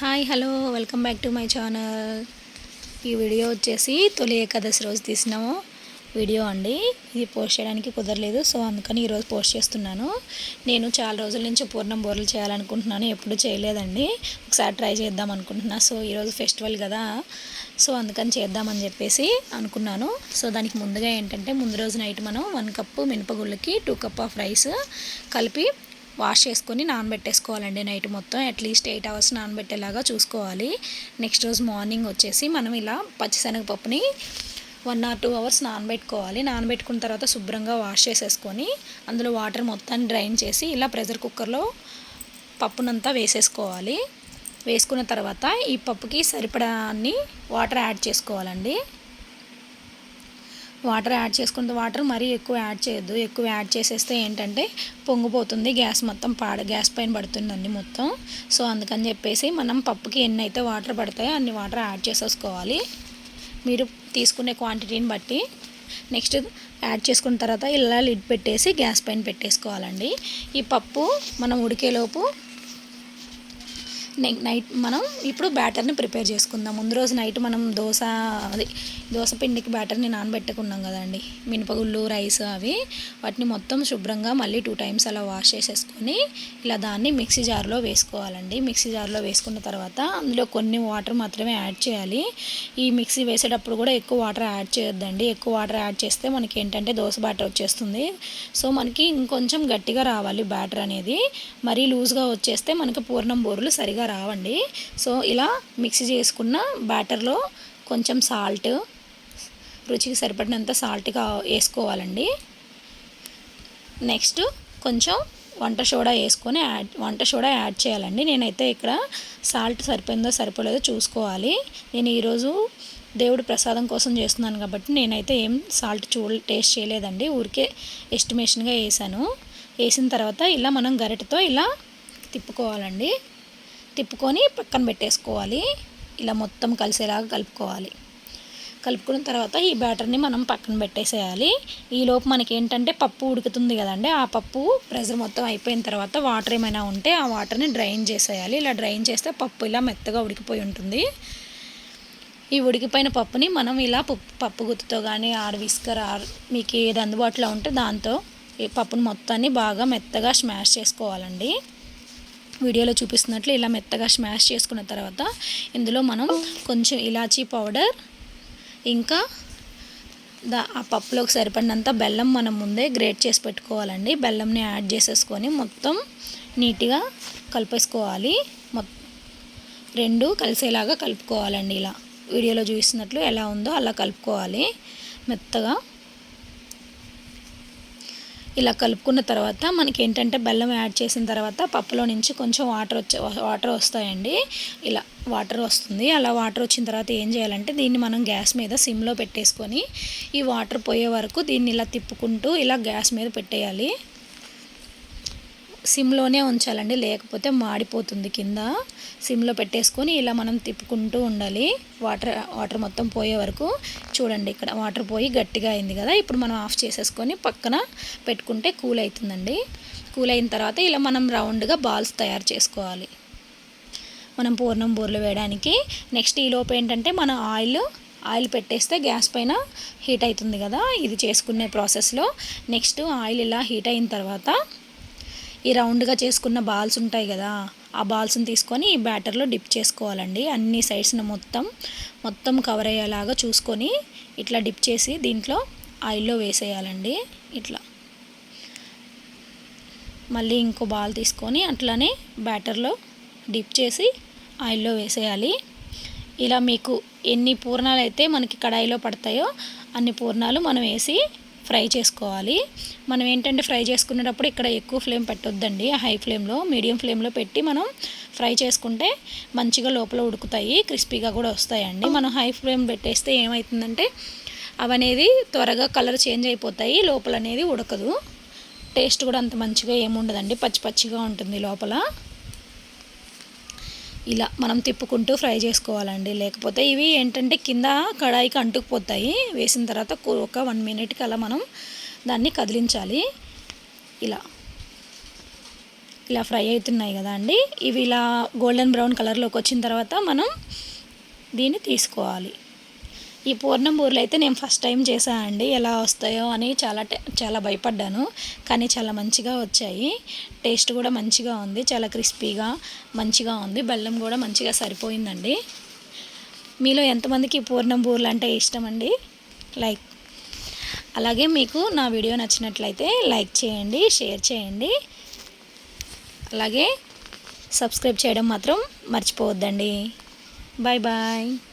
Hi hello welcome back to my channel. ఈ video వచ్చేసి తొలి ఏకాదశి రోజు తీసినాము. వీడియో అండి. ఇది పోస్ట్ చేయడానికి కుదరలేదు సో అందుకని ఈరోజు పోస్ట్ చేస్తున్నాను. నేను చాలా రోజుల నుంచి పూర్ణం బోర్లు చేయాలనుకుంటున్నాను ఎప్పుడు చేయలేదండి. ఒకసారి ట్రై చేద్దాం అనుకుంటున్నా. సో ఈరోజు ఫెస్టివల్ కదా సో అందుకని చేద్దామని చెప్పేసి అనుకున్నాను. సో దానికి ముందుగా ఏంటంటే ముందు రోజు నైట్ మనం వన్ కప్పు మినపగుళ్ళకి టూ కప్ ఆఫ్ రైస్ కలిపి వాష్ చేసుకొని నానబెట్టేసుకోవాలండి నైట్ మొత్తం. అట్లీస్ట్ ఎయిట్ అవర్స్ నానబెట్టేలాగా చూసుకోవాలి. నెక్స్ట్ రోజు మార్నింగ్ వచ్చేసి మనం ఇలా పచ్చిశనగపప్పుని వన్ ఆర్ టూ అవర్స్ నానబెట్టుకోవాలి. నానబెట్టుకున్న తర్వాత శుభ్రంగా వాష్ చేసేసుకొని అందులో వాటర్ మొత్తాన్ని డ్రైన్ చేసి ఇలా ప్రెషర్ కుక్కర్లో పప్పునంతా వేసేసుకోవాలి. వేసుకున్న తర్వాత ఈ పప్పుకి సరిపడా అన్ని వాటర్ యాడ్ చేసుకోవాలండి. వాటర్ యాడ్ చేసుకున్న వాటర్ మరీ ఎక్కువ యాడ్ చేయొద్దు. ఎక్కువ యాడ్ చేసేస్తే ఏంటంటే పొంగిపోతుంది. గ్యాస్ మొత్తం పాడ గ్యాస్ పైన పడుతుందండి మొత్తం. సో అందుకని చెప్పేసి మనం పప్పుకి ఎన్ని అయితే వాటర్ పడతాయో అన్ని వాటర్ యాడ్ చేసేసుకోవాలి. మీరు తీసుకునే క్వాంటిటీని బట్టి. నెక్స్ట్ యాడ్ చేసుకున్న తర్వాత ఇలా లిడ్ పెట్టేసి గ్యాస్ పైన పెట్టేసుకోవాలండి. ఈ పప్పు మనం ఉడికేలోపు నైట్ మనం ఇప్పుడు బ్యాటర్ని ప్రిపేర్ చేసుకుందాం. ముందు రోజు నైట్ మనం దోశ అది దోశ పిండికి బ్యాటర్ని నానబెట్టుకున్నాం కదండి. మినపగుళ్ళు రైస్ అవి వాటిని మొత్తం శుభ్రంగా మళ్ళీ టూ టైమ్స్ అలా వాష్ చేసేసుకొని ఇలా దాన్ని మిక్సీ జార్లో వేసుకోవాలండి. మిక్సీ జార్లో వేసుకున్న తర్వాత అందులో కొన్ని వాటర్ మాత్రమే యాడ్ చేయాలి. ఈ మిక్సీ వేసేటప్పుడు కూడా ఎక్కువ వాటర్ యాడ్ చేయొద్దండి. ఎక్కువ వాటర్ యాడ్ చేస్తే మనకి ఏంటంటే దోశ బ్యాటర్ వచ్చేస్తుంది. సో మనకి ఇంకొంచెం గట్టిగా రావాలి బ్యాటర్ అనేది. మరీ లూజ్గా వచ్చేస్తే మనకి పూర్ణం బోర్లు సరిగా రావండి. సో ఇలా మిక్సీ చేసుకున్న బ్యాటర్లో కొంచెం సాల్ట్ రుచికి సరిపడినంత సాల్ట్గా వేసుకోవాలండి. నెక్స్ట్ కొంచెం వంట సోడా వేసుకొని యాడ్ వంట సోడా యాడ్ చేయాలండి. నేనైతే ఇక్కడ సాల్ట్ సరిపోయిందో సరిపోలేదో చూసుకోవాలి. నేను ఈరోజు దేవుడి ప్రసాదం కోసం చేస్తున్నాను కాబట్టి నేనైతే ఏం సాల్ట్ చూ టేస్ట్ చేయలేదండి. ఊరికే ఎస్టిమేషన్గా వేసాను. వేసిన తర్వాత ఇలా మనం గరిటతో ఇలా తిప్పుకోవాలండి. తిప్పుకొని పక్కన పెట్టేసుకోవాలి. ఇలా మొత్తం కలిసేలాగా కలుపుకోవాలి. కలుపుకున్న తర్వాత ఈ బ్యాటర్ని మనం పక్కన పెట్టేసేయాలి. ఈలోపు మనకి ఏంటంటే పప్పు ఉడుకుతుంది కదండి. ఆ పప్పు ప్రెజర్ మొత్తం అయిపోయిన తర్వాత వాటర్ ఏమైనా ఉంటే ఆ వాటర్ని డ్రైన్ చేసేయాలి. ఇలా డ్రైన్ చేస్తే పప్పు ఇలా మెత్తగా ఉడికిపోయి ఉంటుంది. ఈ ఉడికిపోయిన పప్పుని మనం ఇలా పప్పు పప్పు గుత్తుతో కానీ ఆర్ విస్కర్ ఆర్ మీకు ఏది అందుబాటులో ఉంటే దాంతో ఈ పప్పును మొత్తాన్ని బాగా మెత్తగా స్మాష్ చేసుకోవాలండి. వీడియోలో చూపిస్తున్నట్లు ఇలా మెత్తగా స్మాష్ చేసుకున్న తర్వాత ఇందులో మనం కొంచెం ఇలాచీ పౌడర్ ఇంకా దా ఆ పప్పులోకి సరిపడినంత బెల్లం మనం ముందే గ్రేట్ చేసి పెట్టుకోవాలండి. బెల్లంని యాడ్ చేసేసుకొని మొత్తం నీట్గా కలిపేసుకోవాలి. మొత్తం రెండు కలిసేలాగా కలుపుకోవాలండి ఇలా. వీడియోలో చూపిస్తున్నట్లు ఎలా ఉందో అలా కలుపుకోవాలి. మెత్తగా ఇలా కలుపుకున్న తర్వాత మనకి ఏంటంటే బెల్లం యాడ్ చేసిన తర్వాత పప్పులో నుంచి కొంచెం వాటర్ వచ్చే వాటర్ వస్తాయండి. ఇలా వాటర్ వస్తుంది. అలా వాటర్ వచ్చిన తర్వాత ఏం చేయాలంటే దీన్ని మనం గ్యాస్ మీద సిమ్లో పెట్టేసుకొని ఈ వాటర్ పోయే వరకు దీన్ని ఇలా తిప్పుకుంటూ ఇలా గ్యాస్ మీద పెట్టేయాలి. సిమ్లోనే ఉంచాలండి లేకపోతే మాడిపోతుంది కింద. సిమ్లో పెట్టేసుకొని ఇలా మనం తిప్పుకుంటూ ఉండాలి. వాటర్ వాటర్ మొత్తం పోయే వరకు. చూడండి ఇక్కడ వాటర్ పోయి గట్టిగా అయింది కదా ఇప్పుడు మనం ఆఫ్ చేసేసుకొని పక్కన పెట్టుకుంటే కూల్ అవుతుందండి కూల్ అయిన తర్వాత ఇలా మనం రౌండ్గా బాల్స్ తయారు చేసుకోవాలి. మనం పూర్ణం బూరెలు వేయడానికి. నెక్స్ట్ ఈలోపు ఏంటంటే మన ఆయిల్ ఆయిల్ పెట్టేస్తే గ్యాస్ పైన హీట్ అవుతుంది కదా ఇది చేసుకునే ప్రాసెస్లో. నెక్స్ట్ ఆయిల్ ఇలా హీట్ అయిన తర్వాత ఈ రౌండ్గా చేసుకున్న బాల్స్ ఉంటాయి కదా ఆ బాల్స్ని తీసుకొని ఈ బ్యాటర్లో డిప్ చేసుకోవాలండి. అన్ని సైడ్స్ని మొత్తం మొత్తం కవర్ అయ్యేలాగా చూసుకొని ఇట్లా డిప్ చేసి దీంట్లో ఆయిల్లో వేసేయాలండి. ఇట్లా. మళ్ళీ ఇంకో బాల్ తీసుకొని అట్లానే బ్యాటర్లో డిప్ చేసి ఆయిల్లో వేసేయాలి. ఇలా మీకు ఎన్ని పూర్ణాలు అయితే మనకి కడాయిలో పడతాయో అన్ని పూర్ణాలు మనం వేసి ఫ్రై చేసుకోవాలి. మనం ఏంటంటే ఫ్రై చేసుకునేటప్పుడు ఇక్కడ ఎక్కువ ఫ్లేమ్ పెట్టొద్దండి. హై ఫ్లేమ్లో మీడియం ఫ్లేమ్లో పెట్టి మనం ఫ్రై చేసుకుంటే మంచిగా లోపల ఉడుకుతాయి క్రిస్పీగా కూడా వస్తాయండి. మనం హై ఫ్లేమ్ పెట్టేస్తే ఏమవుతుందంటే అవనేది త్వరగా కలర్ చేంజ్ అయిపోతాయి లోపల అనేది ఉడకదు. టేస్ట్ కూడా అంత మంచిగా ఏముండదండి. పచ్చి పచ్చిగా ఉంటుంది లోపల. ఇలా మనం తిప్పుకుంటూ ఫ్రై చేసుకోవాలండి. లేకపోతే ఇవి ఏంటంటే కింద కడాయికి అంటుకుపోతాయి. వేసిన తర్వాత ఒక వన్ మినిట్కి అలా మనం దాన్ని కదిలించాలి. ఇలా. ఇలా ఫ్రై అవుతున్నాయి కదా అండి. ఇవి ఇలా గోల్డెన్ బ్రౌన్ కలర్లోకి వచ్చిన తర్వాత మనం దీన్ని తీసుకోవాలి. ఈ పూర్ణం బూరెలు అయితే నేను ఫస్ట్ టైం చేశాను అండి ఎలా వస్తాయో అని చాలా చాలా భయపడ్డాను. కానీ చాలా మంచిగా వచ్చాయి. టేస్ట్ కూడా మంచిగా ఉంది. చాలా క్రిస్పీగా మంచిగా ఉంది. బెల్లం కూడా మంచిగా సరిపోయిందండి. మీలో ఎంతమందికి పూర్ణం బూరెలు అంటే ఇష్టం అండి? లైక్ అలాగే మీకు నా వీడియో నచ్చినట్లయితే లైక్ చేయండి షేర్ చేయండి. అలాగే సబ్స్క్రైబ్ చేయడం మాత్రం మర్చిపోవద్దండి. Bye bye.